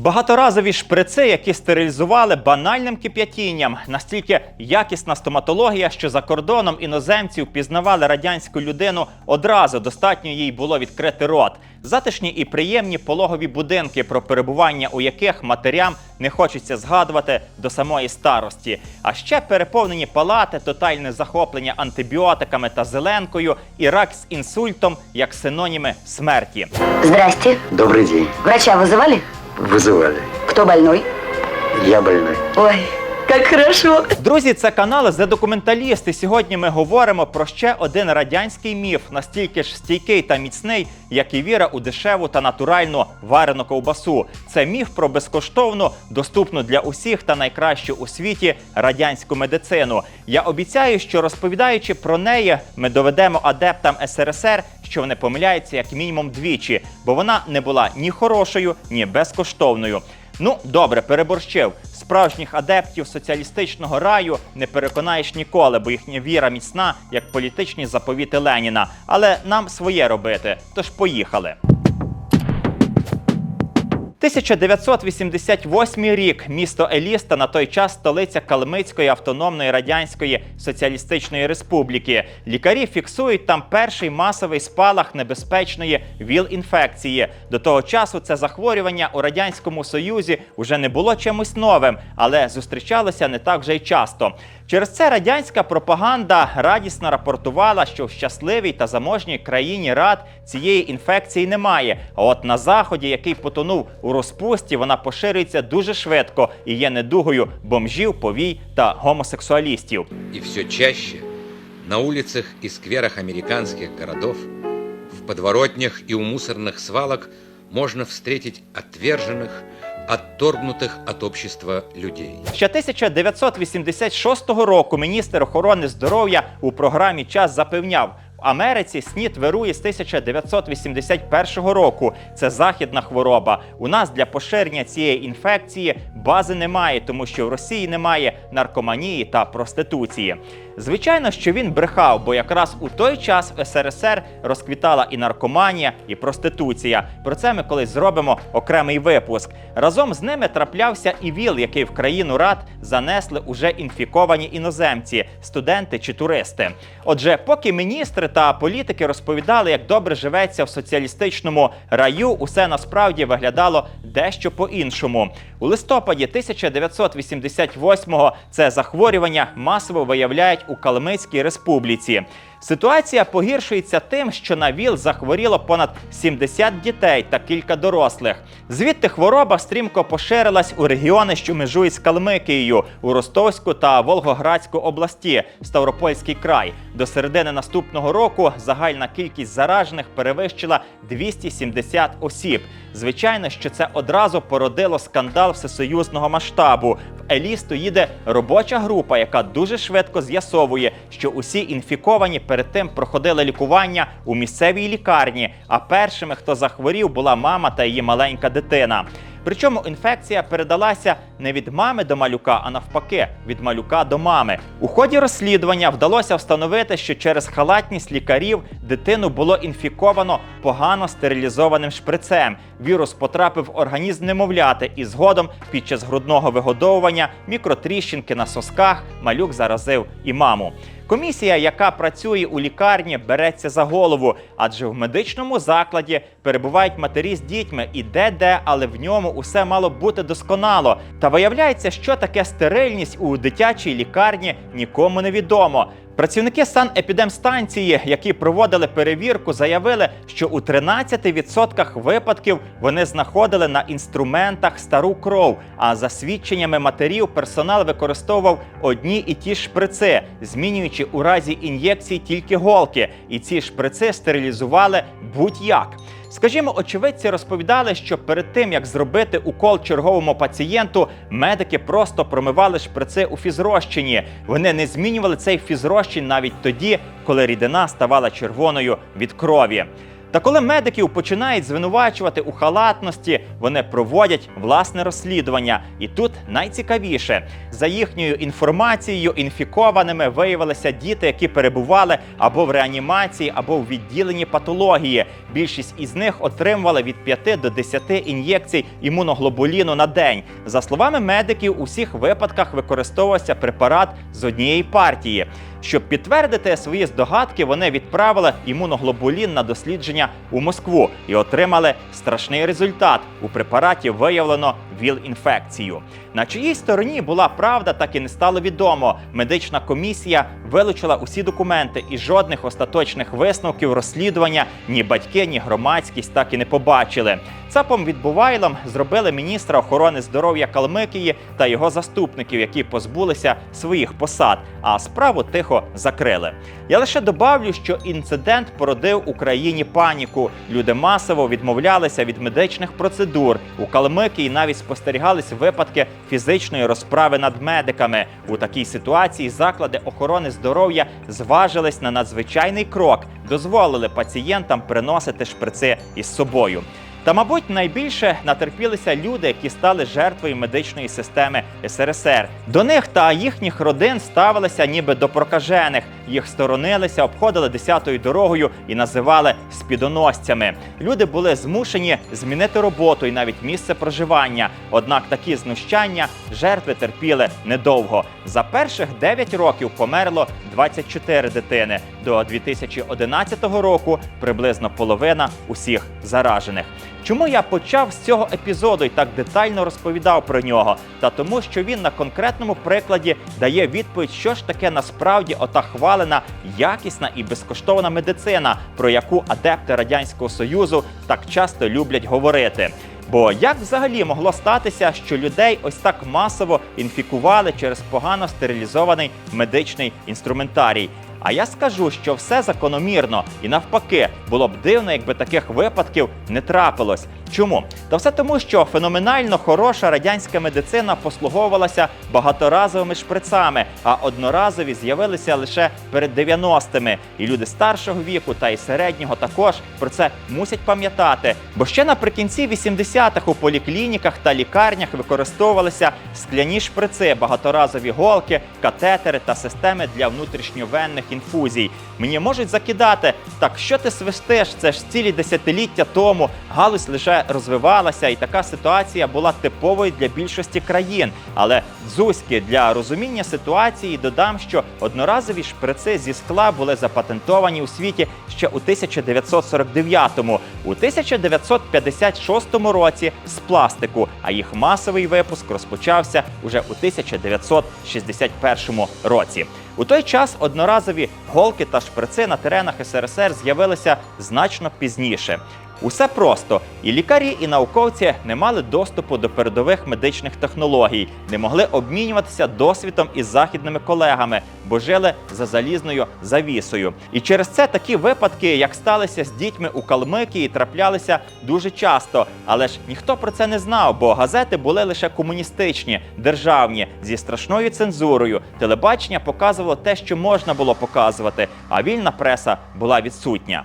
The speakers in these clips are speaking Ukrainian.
Багаторазові шприци, які стерилізували банальним кип'ятінням, настільки якісна стоматологія, що за кордоном іноземці впізнавали радянську людину одразу. Достатньо їй було відкрити рот. Затишні і приємні пологові будинки, про перебування у яких матерям не хочеться згадувати до самої старості. А ще переповнені палати, тотальне захоплення антибіотиками та зеленкою і рак з інсультом як синоніми смерті. Здрасте. Добрый день. Врача вызывали? Вызывали. Кто больной? Я больной. Ой, как хорошо. Друзі, це канал «The Документаліст», і Сьогодні ми говоримо про ще один радянський міф, настільки ж стійкий та міцний, як і віра у дешеву та натуральну варену ковбасу. Це міф про безкоштовну, доступну для усіх та найкращу у світі радянську медицину. Я обіцяю, що розповідаючи про неї, ми доведемо адептам СРСР, що вони помиляються як мінімум двічі, бо вона не була ні хорошою, ні безкоштовною. Ну, добре, переборщив. Справжніх адептів соціалістичного раю не переконаєш ніколи, бо їхня віра міцна, як політичні заповіти Леніна. Але нам своє робити. Тож поїхали. 1988 рік місто Еліста на той час столиця Калмицької автономної радянської соціалістичної республіки. Лікарі фіксують там перший масовий спалах небезпечної ВІЛ-інфекції. До того часу це захворювання у радянському союзі вже не було чимось новим, але зустрічалося не так вже й часто. Через це радянська пропаганда радісно рапортувала, що в щасливій та заможній країні рад цієї інфекції немає. А от на заході, який потонув у розпусті, вона поширюється дуже швидко і є недугою бомжів, повій та гомосексуалістів. И все чаще на улицах и скверах американских городов, в подворотнях и у мусорных свалок можно встретить отверженных, отторгнутых от общества людей. Ще 1986 року міністр охорони здоров'я у програмі Час запевняв. В Америці СНІД вирує з 1981 року. Це західна хвороба. У нас для поширення цієї інфекції бази немає, тому що в Росії немає наркоманії та проституції. Звичайно, що він брехав, бо якраз у той час в СРСР розквітала і наркоманія, і проституція. Про це ми колись зробимо окремий випуск. Разом з ними траплявся і ВІЛ, який в країну рад занесли уже інфіковані іноземці, студенти чи туристи. Отже, поки міністри та політики розповідали, як добре живеться в соціалістичному раю, усе насправді виглядало дещо по-іншому. У листопаді 1988-го це захворювання масово виявляють у Калмецькій республіці. Ситуація погіршується тим, що на ВІЛ захворіло понад 70 дітей та кілька дорослих. Звідти хвороба стрімко поширилась у регіони, що межують з Калмикією, у Ростовську та Волгоградську області, Ставропольський край. До середини наступного року загальна кількість заражених перевищила 270 осіб. Звичайно, що це одразу породило скандал всесоюзного масштабу. В Елісту їде робоча група, яка дуже швидко з'ясовує, що усі інфіковані перед тим проходили лікування у місцевій лікарні. А першими, хто захворів, була мама та її маленька дитина. Причому інфекція передалася не від мами до малюка, а навпаки, від малюка до мами. У ході розслідування вдалося встановити, що через халатність лікарів дитину було інфіковано погано стерилізованим шприцем. Вірус потрапив в організм немовляти, і згодом під час грудного вигодовування мікротріщинки на сосках малюк заразив і маму. Комісія, яка працює у лікарні, береться за голову, адже в медичному закладі перебувають матері з дітьми і де-де, але в ньому усе мало бути досконало. Та виявляється, що таке стерильність у дитячій лікарні нікому не відомо. Працівники санепідемстанції, які проводили перевірку, заявили, що у 13% випадків вони знаходили на інструментах стару кров. А за свідченнями матерів персонал використовував одні і ті шприци, змінюючи у разі ін'єкцій тільки голки. І ці шприци стерилізували будь-як. Скажімо, очевидці розповідали, що перед тим як зробити укол черговому пацієнту, медики просто промивали шприци у фізрозчині. Вони не змінювали цей фізрозчин навіть тоді, коли рідина ставала червоною від крові. Та коли медиків починають звинувачувати у халатності, вони проводять власне розслідування. І тут найцікавіше за їхньою інформацією, інфікованими виявилися діти, які перебували або в реанімації, або в відділенні патології. Більшість із них отримували від 5 до 10 ін'єкцій імуноглобуліну на день. За словами медиків, у всіх випадках використовувався препарат з однієї партії. Щоб підтвердити свої здогадки, вони відправили імуноглобулін на дослідження у Москву і отримали страшний результат. У препараті виявлено ВІЛ-інфекцію. На чиїй стороні була правда, так і не стало відомо. Медична комісія вилучила усі документи і жодних остаточних висновків розслідування ні батьки, ні громадськість так і не побачили. ЦАПом відбувайлом зробили міністра охорони здоров'я Калмикії та його заступників, які позбулися своїх посад, а справу тихо закрили. Я лише добавлю, що інцидент породив Україні паніку. Люди масово відмовлялися від медичних процедур. У Калмикії навіть спостерігались випадки фізичної розправи над медиками. У такій ситуації заклади охорони здоров'я зважились на надзвичайний крок, дозволили пацієнтам приносити шприци із собою. Та, мабуть, найбільше натерпілися люди, які стали жертвою медичної системи СРСР. До них та їхніх родин ставилися ніби до прокажених. Їх сторонилися, обходили десятою дорогою і називали спідоносцями. Люди були змушені змінити роботу і навіть місце проживання. Однак такі знущання жертви терпіли недовго. За перших 9 років померло 24 дитини. До 2011 року приблизно половина усіх заражених. Чому я почав з цього епізоду і так детально розповідав про нього? Та тому, що він на конкретному прикладі дає відповідь, що ж таке насправді ота хвалена, якісна і безкоштовна медицина, про яку адепти радянського союзу так часто люблять говорити. Бо як взагалі могло статися, що людей ось так масово інфікували через погано стерилізований медичний інструментарій? А я скажу, що все закономірно і навпаки було б дивно, якби таких випадків не трапилось. Чому? Та все тому, що феноменально хороша радянська медицина послуговувалася багаторазовими шприцами, а одноразові з'явилися лише перед 90-ми. І люди старшого віку та й середнього також про це мусять пам'ятати. Бо ще наприкінці 80-х у поліклініках та лікарнях використовувалися скляні шприци, багаторазові голки, катетери та системи для внутрішньовенних інфузій. Мені можуть закидати, так що ти свистиш? Це ж цілі десятиліття тому галузь лише розвивалася, і така ситуація була типовою для більшості країн. Але дзузьки для розуміння ситуації додам, що одноразові шприци зі скла були запатентовані у світі ще у 1949-му, у 1956 році з пластику, а їх масовий випуск розпочався уже у 1961 році. У той час одноразові голки та шприци на теренах СРСР з'явилися значно пізніше. Усе просто і лікарі, і науковці не мали доступу до передових медичних технологій, не могли обмінюватися досвідом із західними колегами, бо жили за залізною завісою. І через це такі випадки, як сталися з дітьми у Калмикії, траплялися дуже часто. Але ж ніхто про це не знав, бо газети були лише комуністичні, державні зі страшною цензурою. Телебачення показувало те, що можна було показувати, а вільна преса була відсутня.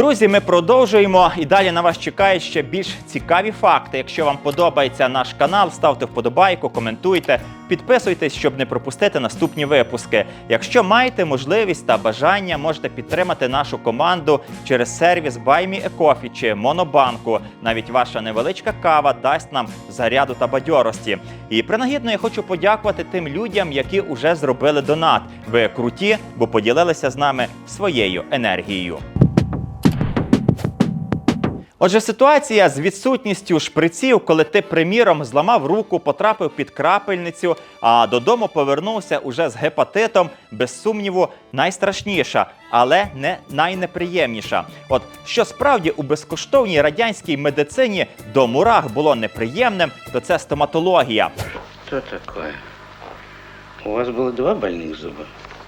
Друзі, ми продовжуємо і далі на вас чекають ще більш цікаві факти. Якщо вам подобається наш канал, ставте вподобайку, коментуйте, підписуйтесь, щоб не пропустити наступні випуски. Якщо маєте можливість та бажання, можете підтримати нашу команду через сервіс BuyMeACoffee чи Монобанку. Навіть ваша невеличка кава дасть нам заряду та бадьорості. І принагідно я хочу подякувати тим людям, які вже зробили донат. Ви круті, бо поділилися з нами своєю енергією. Отже, ситуація з відсутністю шприців, коли ти, приміром, зламав руку, потрапив під крапельницю, а додому повернувся уже з гепатитом, без сумніву, найстрашніша, але не найнеприємніша. От що справді у безкоштовній радянській медицині до мурах було неприємним, то це стоматологія. Что такое? У вас было два больных зуба?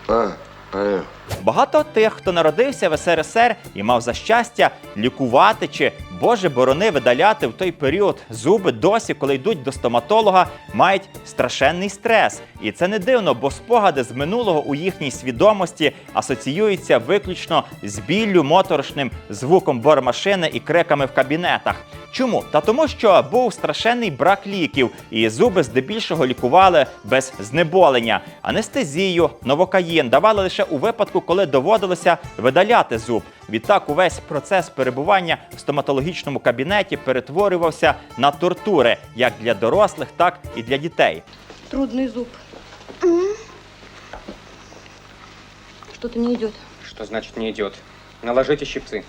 А, а, Багато тих, хто народився в СРСР і мав за щастя лікувати чи Боже борони видаляти в той період зуби досі, коли йдуть до стоматолога, мають страшенний стрес. І це не дивно, бо спогади з минулого у їхній свідомості асоціюються виключно з біллю, моторошним звуком бормашини і криками в кабінетах. Чому? Та тому, що був страшенний брак ліків, і зуби здебільшого лікували без знеболення. Анестезію, новокаїн давали лише у випадку, коли доводилося видаляти зуб. Відтак, увесь процес перебування в стоматологічному кабінеті перетворювався на тортури як для дорослих, так і для дітей. Трудный зуб. Что-то не идет. Что значит не идет? Наложите щипцы.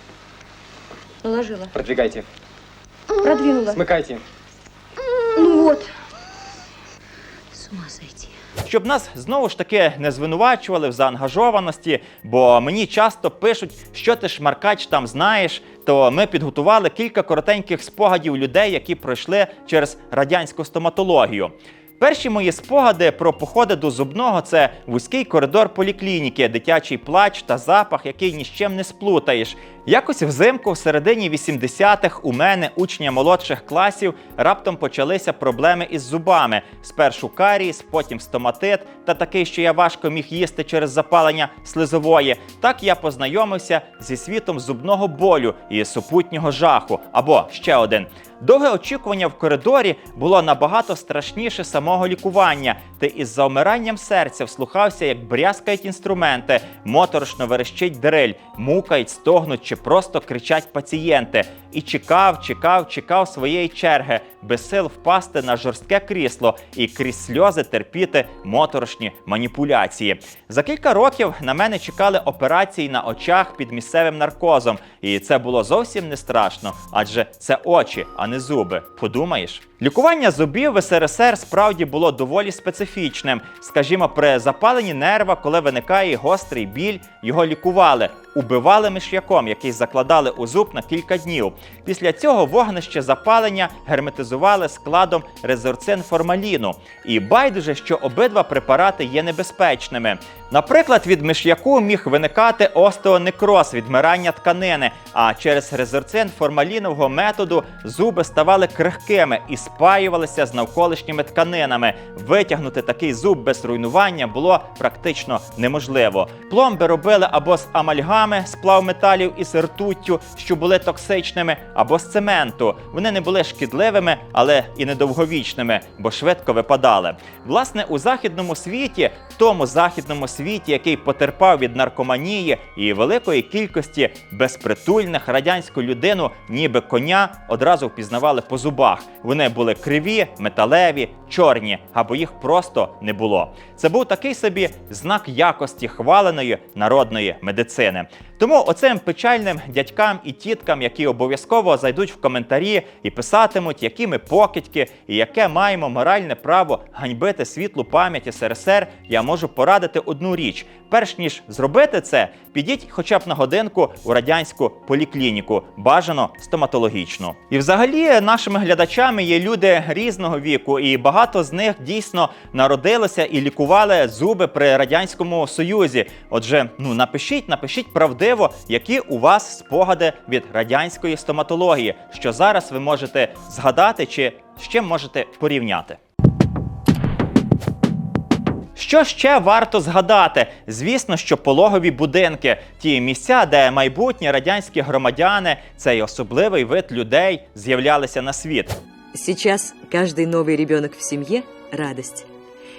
Наложила. Продвигайте. Продвинула. Смыкайте. Ну вот. С ума сойти. Щоб нас знову ж таки не звинувачували в заангажованості, бо мені часто пишуть, що ти шмаркач там знаєш. то ми підготували кілька коротеньких спогадів людей, які пройшли через радянську стоматологію. Перші мої спогади про походи до зубного це вузький коридор поліклініки, дитячий плач та запах, який ні з чим не сплутаєш. Якось взимку, в середині 80-х, у мене, учня молодших класів, раптом почалися проблеми із зубами. Спершу карієс, потім стоматит, та такий, що я важко міг їсти через запалення слизової. Так я познайомився зі світом зубного болю і супутнього жаху. Або ще один. Довге очікування в коридорі було набагато страшніше самого лікування. Ти із завмиранням серця вслухався, як брязкають інструменти, моторошно верещить дриль, мукають, стогнуть чи просто кричать пацієнти. І чекав, чекав, чекав своєї черги, без сил впасти на жорстке крісло і крізь сльози терпіти моторошні маніпуляції. За кілька років на мене чекали операції на очах під місцевим наркозом, і це було зовсім не страшно, адже це очі, а не зуби. Подумаєш? Лікування зубів в СРСР справді було доволі специфічним. Скажімо, при запаленні нерва, коли виникає гострий біль, його лікували. Убивали миш'яком, який закладали у зуб на кілька днів. Після цього вогнище запалення герметизували складом резорцин формаліну. І байдуже, що обидва препарати є небезпечними. Наприклад, від миш'яку міг виникати остеонекроз, відмирання тканини, а через резорцин формалінового методу зуби ставали крихкими і спаювалися з навколишніми тканинами. Витягнути такий зуб без руйнування було практично неможливо. Пломби робили або з амальгами, сплав металів із ртуттю, що були токсичними, або з цементу. Вони не були шкідливими, але і недовговічними, бо швидко випадали. Власне, у західному світі, в тому західному світі, який потерпав від наркоманії і великої кількості безпритульних радянську людину, ніби коня, одразу впізнавали по зубах. Вони були криві, металеві, чорні, або їх просто не було. Це був такий собі знак якості хваленої народної медицини. Тому оцим печальним дядькам і тіткам, які обов'язково зайдуть в коментарі і писатимуть, які ми покидьки і яке маємо моральне право ганьбити світлу пам'ять СРСР, я можу порадити одну річ: перш ніж зробити це, підіть хоча б на годинку у радянську поліклініку, бажано стоматологічну. І взагалі нашими глядачами є люди різного віку, і багато з них дійсно народилися і лікували зуби при радянському союзі. Отже, ну напишіть, напишіть правдиво, які у вас спогади від радянської стоматології, що зараз ви можете згадати чи чим можете порівняти. Що ще варто згадати? Звісно, що пологові будинки, ті місця, де майбутні радянські громадяни, цей особливий вид людей з'являлися на світ. Сейчас каждый новый ребенок в семье – радость.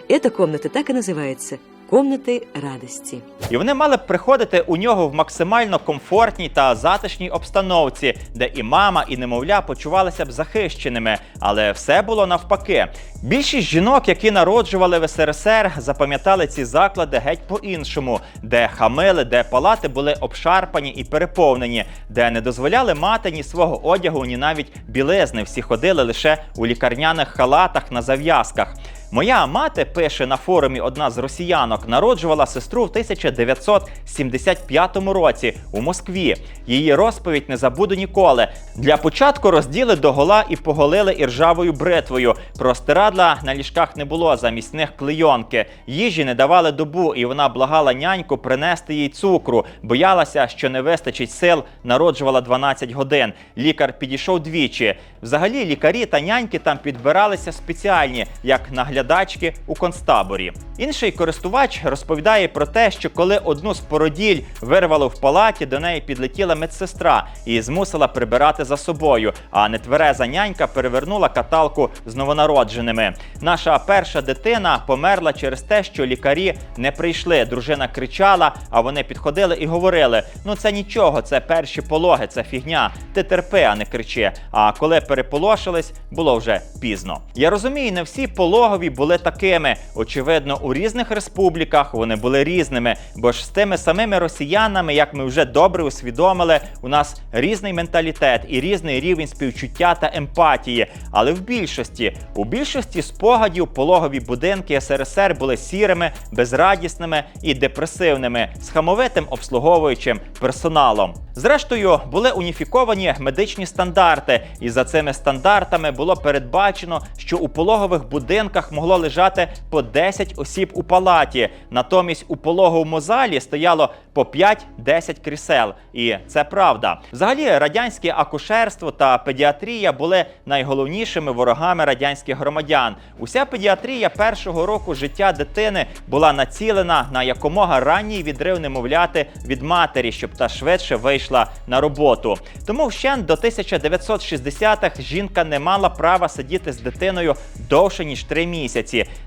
Эта комната так и называется – комнаты радости. І вони мали б приходити у нього в максимально комфортній та затишній обстановці, де і мама, і немовля почувалися б захищеними. Але все було навпаки. Більшість жінок, які народжували в СРСР, запам'ятали ці заклади геть по-іншому, де хамили, де палати були обшарпані і переповнені, де не дозволяли мати ні свого одягу, ні навіть білизни. Всі ходили лише у лікарняних халатах на зав'язках. Моя мати пише на форумі одна з росіянок, народжувала сестру в 1975 році у Москві. Її розповідь не забуду ніколи. Для початку розділи догола і поголили іржавою бритвою. Простирадла на ліжках не було, замість них клейонки. Їжі не давали добу, і вона благала няньку принести їй цукру. Боялася, що не вистачить сил, народжувала 12 годин. Лікар підійшов двічі. Взагалі, лікарі та няньки там підбиралися спеціальні, як наглядачки у концтаборі. Інший користувач розповідає про те, що коли одну з породіль вирвало в палаті, до неї підлетіла медсестра і змусила прибирати за собою. А нетвереза нянька перевернула каталку з новонародженими. Наша перша дитина померла через те, що лікарі не прийшли. Дружина кричала, а вони підходили і говорили: ну це нічого, це перші пологи, це фігня. Ти терпи, а не кричи. А коли переполошились, було вже пізно. Я розумію, не всі пологові були такими. Очевидно, у різних республіках вони були різними, бо ж з тими самими росіянами, як ми вже добре усвідомили, у нас різний менталітет і різний рівень співчуття та емпатії. Але в більшості, у більшості спогадів пологові будинки СРСР були сірими, безрадісними і депресивними, з хамовитим обслуговуючим персоналом. Зрештою, були уніфіковані медичні стандарти, і за цими стандартами було передбачено, що у пологових будинках могло лежати по 10 осіб у палаті. Натомість у пологовому залі стояло по 5-10 крісел. І це правда. Взагалі, радянське акушерство та педіатрія були найголовнішими ворогами радянських громадян. Уся педіатрія першого року життя дитини була націлена на якомога ранній відрив немовляти від матері, щоб та швидше вийшла на роботу. Тому вщент до 1960-х жінка не мала права сидіти з дитиною довше ніж три місяці.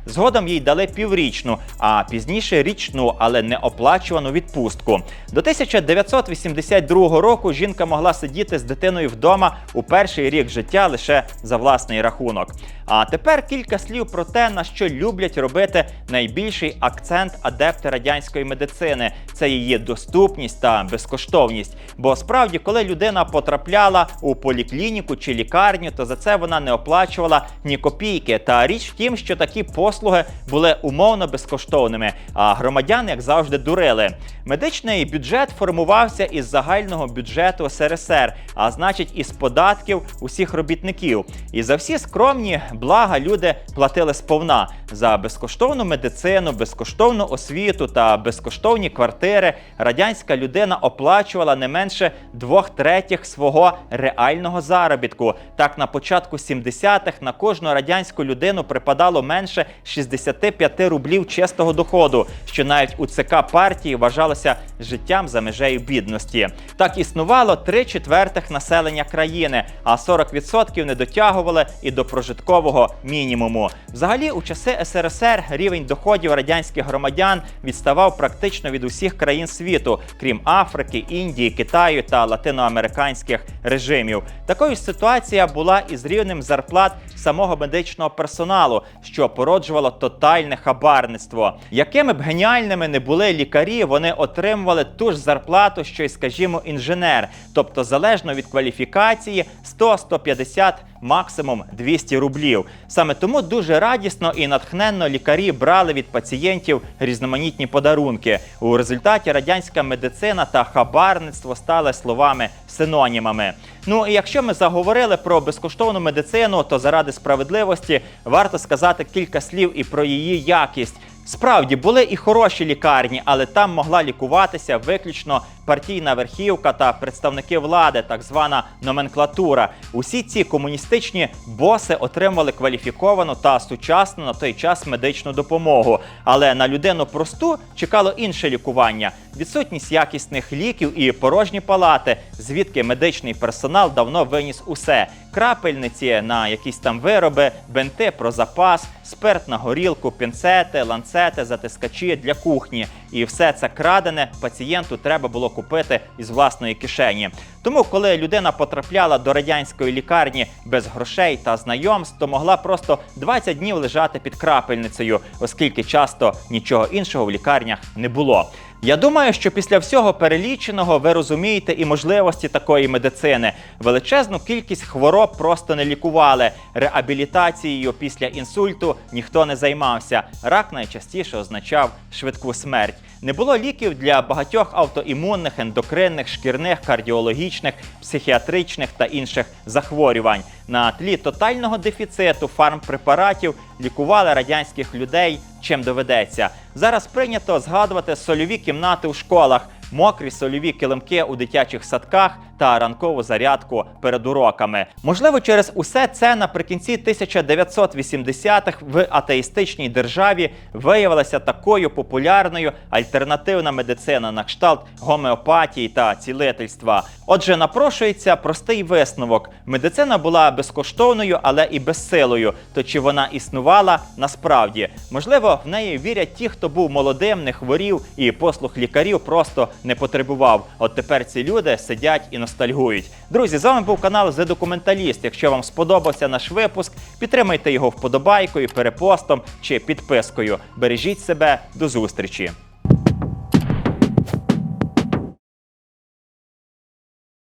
Згодом їй дали піврічну, а пізніше річну, але не оплачувану відпустку. До 1982 року жінка могла сидіти з дитиною вдома у перший рік життя лише за власний рахунок. А тепер кілька слів про те, на що люблять робити найбільший акцент адепти радянської медицини. Це її доступність та безкоштовність. Бо справді, коли людина потрапляла у поліклініку чи лікарню, то за це вона не оплачувала ні копійки. Та річ в тім, що такі послуги були умовно безкоштовними, а громадяни, як завжди, дурили. Медичний бюджет формувався із загального бюджету СРСР, а значить, із податків усіх робітників. І за всі скромні блага люди платили сповна за безкоштовну медицину, безкоштовну освіту та безкоштовні квартири. Радянська людина оплачувала не менше двох третіх свого реального заробітку. Так, на початку 70-х на кожну радянську людину припадало менше 65 рублів чистого доходу, що навіть у ЦК партії вважалося життям за межею бідності. Так існувало три четвертих населення країни, а 40% не дотягували і до прожиткового мінімуму. Взагалі, у часи СРСР рівень доходів радянських громадян відставав практично від усіх країн світу, крім Африки, Індії, Китаю та латиноамериканських режимів. Такою ситуація була і з рівнем зарплат самого медичного персоналу, що породжувало тотальне хабарництво. Якими б геніальними не були лікарі, вони отримували ту ж зарплату, що й, скажімо, інженер, тобто залежно від кваліфікації 100-150 максимум 200 рублів. Саме тому дуже радісно і натхненно лікарі брали від пацієнтів різноманітні подарунки. У результаті радянська медицина та хабарництво стали словами синонімами. Ну і якщо ми заговорили про безкоштовну медицину, то заради справедливості варто сказати кілька слів і про її якість. Справді були і хороші лікарні, але там могла лікуватися виключно партійна верхівка та представники влади, так звана номенклатура. Усі ці комуністичні боси отримували кваліфіковану та сучасну на той час медичну допомогу. Але на людину просту чекало інше лікування: відсутність якісних ліків і порожні палати, звідки медичний персонал давно виніс усе: крапельниці на якісь там вироби, бенти про запас, спирт на горілку, пінцети, ланцети, затискачі для кухні. І все це крадене пацієнту треба було купити із власної кишені. Тому, коли людина потрапляла до радянської лікарні без грошей та знайомств, то могла просто 20 днів лежати під крапельницею, оскільки часто нічого іншого в лікарнях не було. Я думаю, що після всього переліченого ви розумієте і можливості такої медицини. Величезну кількість хвороб просто не лікували. Реабілітацією після інсульту ніхто не займався. Рак найчастіше означав швидку смерть. Не було ліків для багатьох автоімунних, ендокринних, шкірних, кардіологічних, психіатричних та інших захворювань. На тлі тотального дефіциту фармпрепаратів лікували радянських людей чим доведеться. Зараз прийнято згадувати сольові кімнати у школах, мокрі сольові килимки у дитячих садках та ранкову зарядку перед уроками. Можливо, через усе це наприкінці 1980-х в атеїстичній державі виявилася такою популярною альтернативна медицина на кшталт гомеопатії та цілительства. Отже, напрошується простий висновок: медицина була безкоштовною, але і безсилою. То чи вона існувала насправді? Можливо, в неї вірять ті, хто був молодим, не хворів, і послуг лікарів просто не потребував. От тепер ці люди сидять і ностальгують. Друзі, з вами був канал The Документаліст. Якщо вам сподобався наш випуск, підтримайте його вподобайкою, перепостом чи підпискою. Бережіть себе, до зустрічі!